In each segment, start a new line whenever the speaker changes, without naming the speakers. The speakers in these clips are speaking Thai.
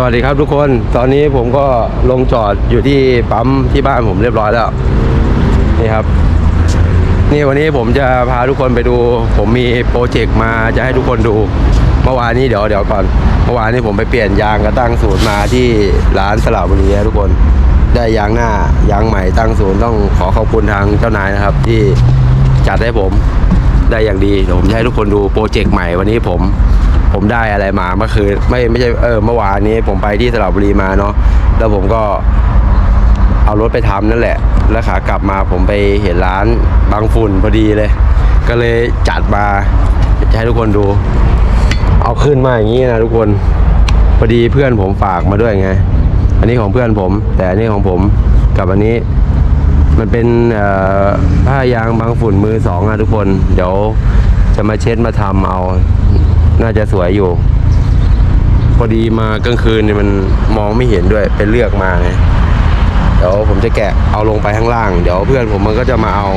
สวัสดีครับทุกคน ตอนนี้ผมก็ลงจอดอยู่ที่ปั๊มที่บ้านผมเรียบร้อยแล้ว นี่ครับ นี่วันนี้ผมจะพาทุกคนไปดู ผมมีโปรเจกต์มาจะให้ทุกคนดู เมื่อวานนี้เดี๋ยวเดี๋ยวก่อน เมื่อวานนี้ผมไปเปลี่ยนยางกระตั้งศูนย์มาที่ร้านสระบุรีนะทุกคน ได้ยางหน้ายางใหม่ตั้งศูนย์ต้องขอขอบคุณทางเจ้านายนะครับ ที่จัดให้ผมได้อย่างดีเดี๋ยวผมจะให้ทุกคนดูโปรเจกต์ใหม่วันนี้ผม ผมได้อะไรมาเมื่อคืนไม่ไม่ใช่เออเมื่อวานนี้ผมไปที่สระบุรีมาเนาะแล้วผมก็เอารถไปทำนั่นแหละ แล้วขากลับมาผมไปเห็นร้านบางฝุ่นพอดีเลย ก็เลยจัดมาให้ทุกคนดู เอาขึ้นมาอย่างนี้นะทุกคนพอดีเพื่อนผมฝากมาด้วยไง อันนี้ของเพื่อนผม แต่อันนี้ของผมกับอันนี้ มันเป็นผ้ายางบางฝุ่นมือสองอะทุกคน เดี๋ยวจะมาเช็ดมาทำเอา น่าจะสวยอยู่ พอดีมากลางคืนนี่มันมองไม่เห็นด้วยไปเลือกมาไงเดี๋ยวผมจะแกะเอาลงไปข้างล่าง เดี๋ยวเพื่อนผมมันก็จะมาเอา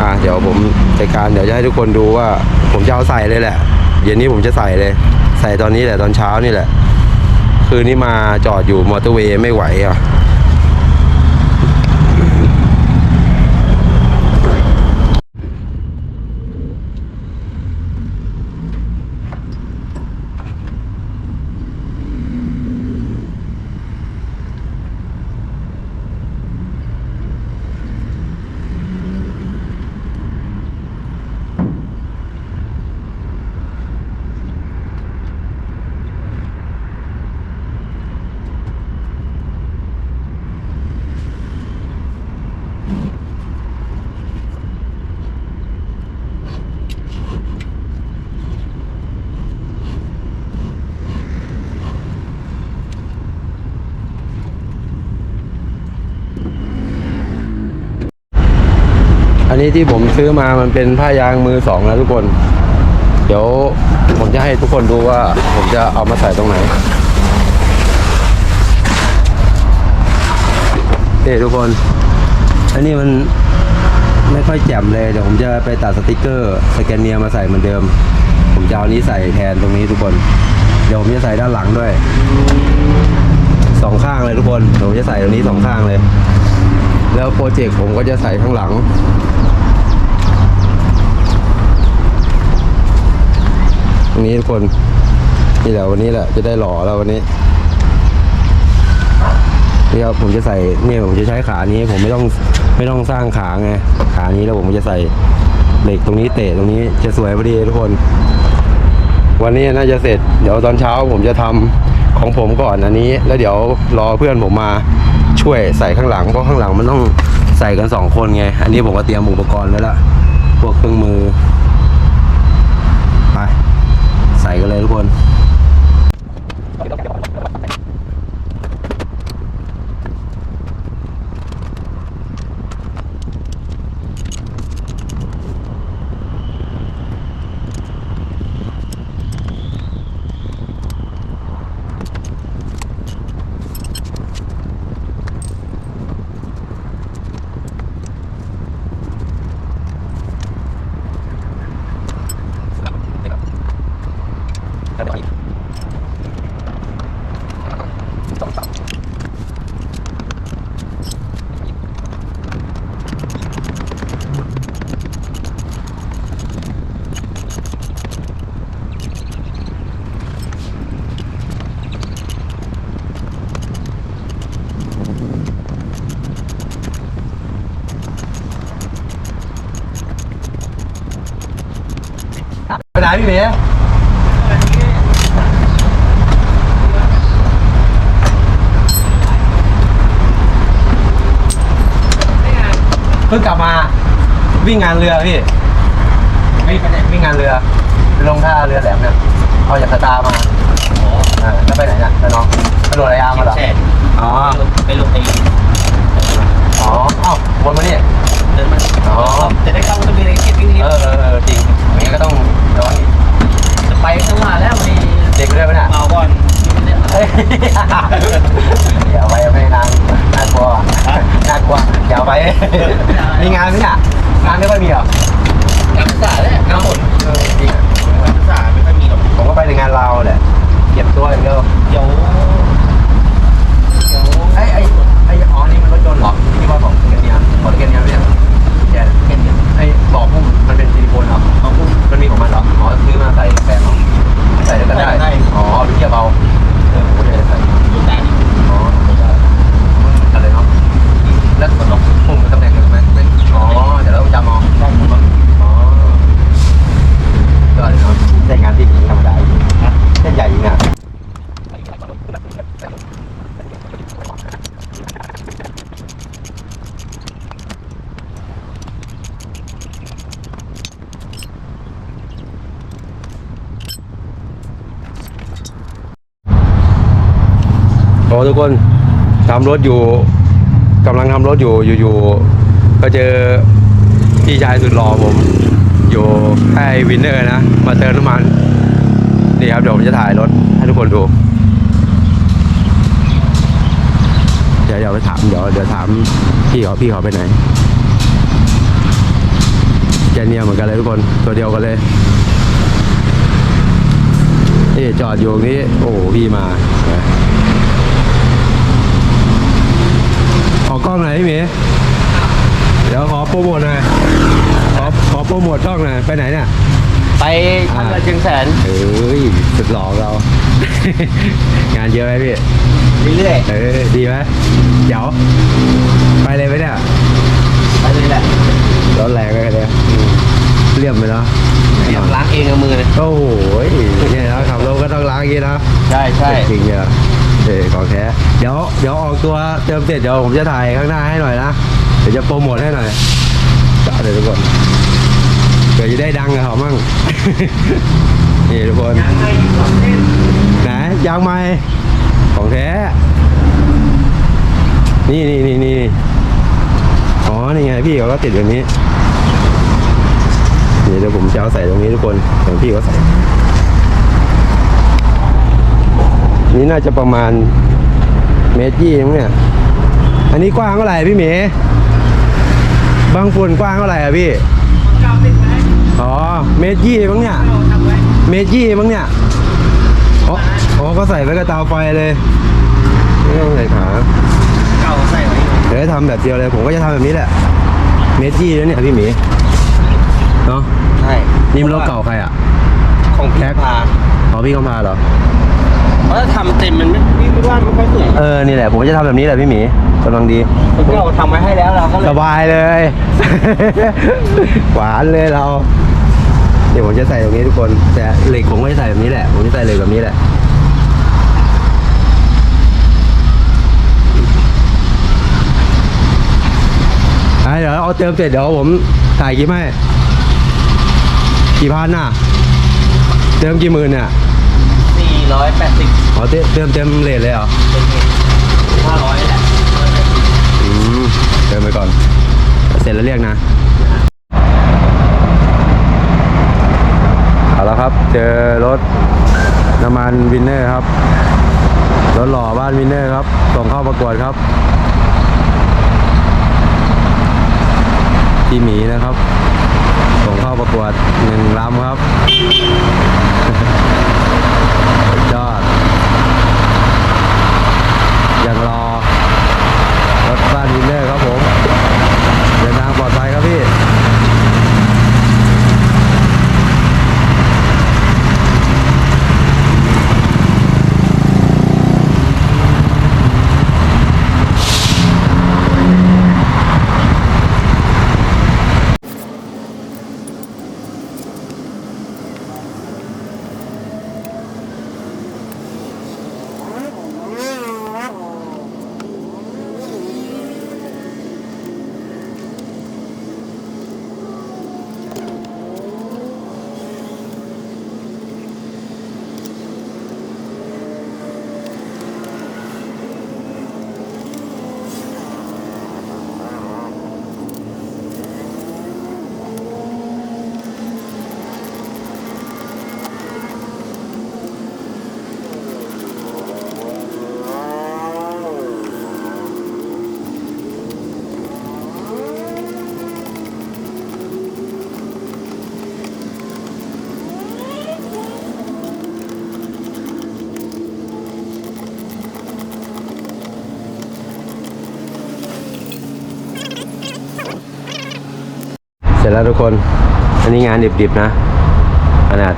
อะเดี๋ยวผมจัดการเดี๋ยวจะให้ทุกคนดูว่า ผมจะเอาใส่เลยแหละ เย็นนี้ผมจะใส่เลย ใส่ตอนนี้แหละตอนเช้านี่แหละ คืนนี้มาจอดอยู่มอเตอร์เวย์ไม่ไหวอะ นนี้ที่ผมซื้อมามันเป็นผ้ายางมือสองนะทุกคน เดี๋ยวผมจะให้ทุกคนดูว่าผมจะเอามาใส่ตรงไหนนี่ทุกคน อันนี้มันไม่ค่อยแจ่มเลย เดี๋ยวผมจะไปตัดสติกเกอร์สแกนเนียมาใส่เหมือนเดิม ผมจะเอานี้ใส่แทนตรงนี้ทุกคน เดี๋ยวผมจะใส่ด้านหลังด้วยสองข้างเลยทุกคน ผมจะใส่ตรงนี้สองข้างเลย แล้วโปรเจกต์ผมก็จะใส่ข้างหลัง รงนี้ทุกคนนี่แหละวันนี้แหละจะได้หล่อแล้ววันนี้นี่ครับผมจะใส่เนี่ยผมจะใช้ขานี้ผมไม่ต้องไม่ต้องสร้างขาไงขานี้แล้วผมจะใส่เหล็กตรงนี้เตะตรงนี้จะสวยพอดีทุกคน วันนี้น่าจะเสร็จ เดี๋ยวตอนเช้าผมจะทำของผมก่อนอันนี้ แล้วเดี๋ยวรอเพื่อนผมมาช่วยใส่ข้างหลังเพราะข้างหลังมันต้องใส่กันสองคนไง อันนี้ผมก็เตรียมอุปกรณ์ไว้แล้วพวกเครื่องมือ พี่เมย์เพิ่งกลับมาวิ่งงานเรือพี่วิ่งไปไหนวิ่งงานเรือไปลงท่าเรือแหลมเนี่ยเอาจากสตาร์มาอ่าแล้วไปไหนเนี่ยแล้วน้องไปโดดระยางมาเหรอ
ใช่
อ๋อ
ไปลงไอ้
อ๋อเอ้าวนมาเนี่ย
เดินมา
อ๋อ
จะได้เข้าตรงนี้เลยเก็บวิ่ง
เออเออเออจริงอย่างนี้ก็ต้องระวัง
จะไปข้างหน้าแล้วไม่
เด็กด้วยไหมเนี่ย
เมาก่อน
เฮ้ยเดี๋ยวไปไม่นานน่ากลัวน่ากลัวเดี๋ยวไป มีงานไหมเนี่ยงานไม่ค่อยมีเหรอ
น้ำสาแล้วน้ำหมด
เออจริงอะ
น้ำสาไม่ค่อยมีหรอก
ผมก็ไปในงานเราแหละเก็บตัวอย่างเดียว
หย
ทุกคนทำรถอยู่กำลังทำรถอยู่อยู่ๆก็เจอพี่ชายสุดหล่อผม อยู่ให้วินเนอร์นะ มาเติมน้ำมันนี่ครับเดี๋ยวผมจะถ่ายรถให้ทุกคนดู เดี๋ยวเดี๋ยวไปถามเดี๋ยวเดี๋ยวถามพี่เขาพี่เขาไปไหนแกเนียเหมือนกันเลยทุกคนตัวเดียวกันเลยนี่จอดอยู่ตรงนี้โอ้พี่มาขอก ล้องหน่อยพี่หมีเดี๋ยวขอโปรโมทหน่อยขอขอโปรโมทช่องหน่อยไปไหนเนี่ย
ไปทำละจึงแสน
เอ้ยสุดหลอกเรา งานเยอะไหมพี่
เรื่อย
เออดีไหมเดี๋ยว ไปเลยไหมเนี่ย
ๆไปเลยแหละ
ร้อนแรงเลยเนี่ยเรียบเลยเนาะ
อยากล้างเองกับมือเลย
โอ้โหเนี่ยนะขับรถก็ต้องล้างอย่างนี้นะ
ใช่ใช่
จริงเนี่ยเออของแท้เดี๋ยวเดี๋ยวออกตัวเติมเสร็จเดี๋ยวผมจะถ่ายข้างหน้าให้หน่อยนะ เดี๋ยวจะโปรโมทให้หน่อยจ้าเดี๋ยวทุกคนเดี๋ยวจะได้ดังกับเขามั่ง นี่ทุกคน
ยังไงสองเส้น
ไหนยางไม้ของแท้ นี่นี่นี่นี่อ๋อ นี่ไงพี่เขาก็ติดแบบนี้นี่เดี๋ยวผมจะเอาใส่ตรงนี้ทุกคนเดี๋ยวพี่เขาใส่ นี่น่าจะประมาณเมตรยี่มั้งเนี่ย อันนี้กว้างเท่าไหร่พี่หมีบางฝุ่นกว้างเท่าไหร่อะพี่
เก้าติดไหม
อ๋อเมตรยี่มั้งเนี่ย
เราทำไว้
เมตรยี่มั้งเนี่ยอ๋ออ๋อก็ใส่ไว้กับเตาไฟเลยไม่ต้องใส่ขา
เก่าใส่ไว้
เดี๋ยวจะทำแบบเดียวเลย ผมก็จะทำแบบนี้แหละ เมตรยี่แล้วเนี่ยพี่หมีเนาะ
ใช่
นี่มันรถเก่าใครอะ
ของพี่พา
อ๋อพี่เขามาเหรอ
เพราะถ้าทำเต็มมันไม่พี่ไม่ว่าไม่ค่อยสวย
เออ นี่แหละ ผมก็จะทำแบบนี้แหละพี่หมีกำลังดี
คนที่เราทำไว้ให้แล้วเราก็เล
ส
ย
บายเลย หวานเลยเรา เดี๋ยวผมจะใส่ตรงนี้ทุกคน แต่เหล็กผมก็จะใส่แบบนี้แหละ ผมจะใส่เหล็กแบบนี้แหละ อะเดี๋ยวเอาเติมเสร็จเดี๋ยวผมถ่ายคลิปให้ กี่พันน่ะ เติมกี่หมื่นเนี่ย
สี่ ร้อยแปดสิบ
อ๋อเติมเติมเต็มเลทเลยเหรอ
เป็นห้าร้อยแหละ
อืมเติมไปก่อน เสร็จแล้วเรียกนะเอาละครับเจอรถน้ำมันวินเนอร์ครับรถหล่อบ้านวินเนอร์ครับส่งเข้าประกวดครับพี่หมีนะครับ ส่งเข้าประกวดหนึ่งลำครับ สุดยอด ยังรอรถบ้านวินเนอร์ครับผม ร็จแล้วทุกคน อันนี้งานดิบๆนะ ขนาด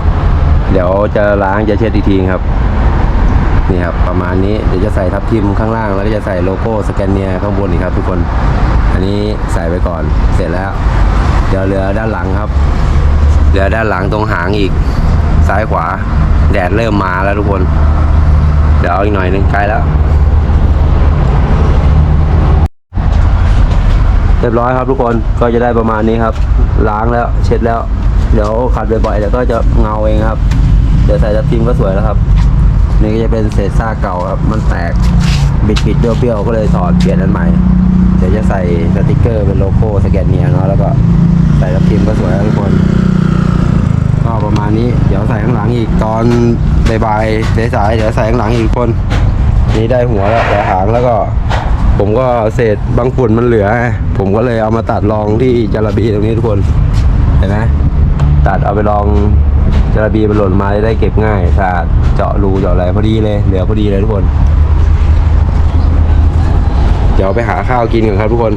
เดี๋ยวจะล้างจะเช็ดอีกทีครับ นี่ครับ ประมาณนี้ เดี๋ยวจะใส่ทับทิมข้างล่าง แล้วก็จะใส่โลโก้สแกนเนียข้างบนอีกครับ ทุกคน อันนี้ใส่ไปก่อน เสร็จแล้ว เดี๋ยวเหลือด้านหลังครับ เหลือด้านหลังตรงหางอีก ซ้ายขวา แดดเริ่มมาแล้วทุกคน เดี๋ยวอีกหน่อยหนึงใกล้แล้ว เรียบร้อยครับทุกคนก็จะได้ประมาณนี้ครับ ล้างแล้วเช็ดแล้ว เดี๋ยวขัดบ่อยๆเดี๋ยวก็จะเงาเองครับ เดี๋ยวใส่ทับทิมก็สวยแล้วครับ นี่ก็จะเป็นเศษซากเก่าครับ มันแตกบิดบิดเบี้ยวๆก็เลยถอดเปลี่ยนอันใหม่เดี๋ยวจะใส่สติกเกอร์เป็นโลโก้สแกนเนียเนาะแล้วก็ใส่รับพิมพ์ก็สวยนะทุกคนก็ประมาณนี้เดี๋ยวใส่ข้างหลังอีกตอนบ่ายๆสายๆเดี๋ยวใส่ข้างหลังอีกคน นี่ได้หัวแล้วแต่หางแล้วก็ ผมก็เศษบางฝุ่นมันเหลือ ผมก็เลยเอามาตัดลองที่จาระบีตรงนี้ทุกคน เห็นไหมตัดเอาไปลองจาระบีมันหล่นมาได้เก็บง่ายสะอาดเจาะรูเจาะอะไรพอดีเลย เหลือพอดีเลยทุกคน เดี๋ยวไปหาข้าวกินกันครับทุกคน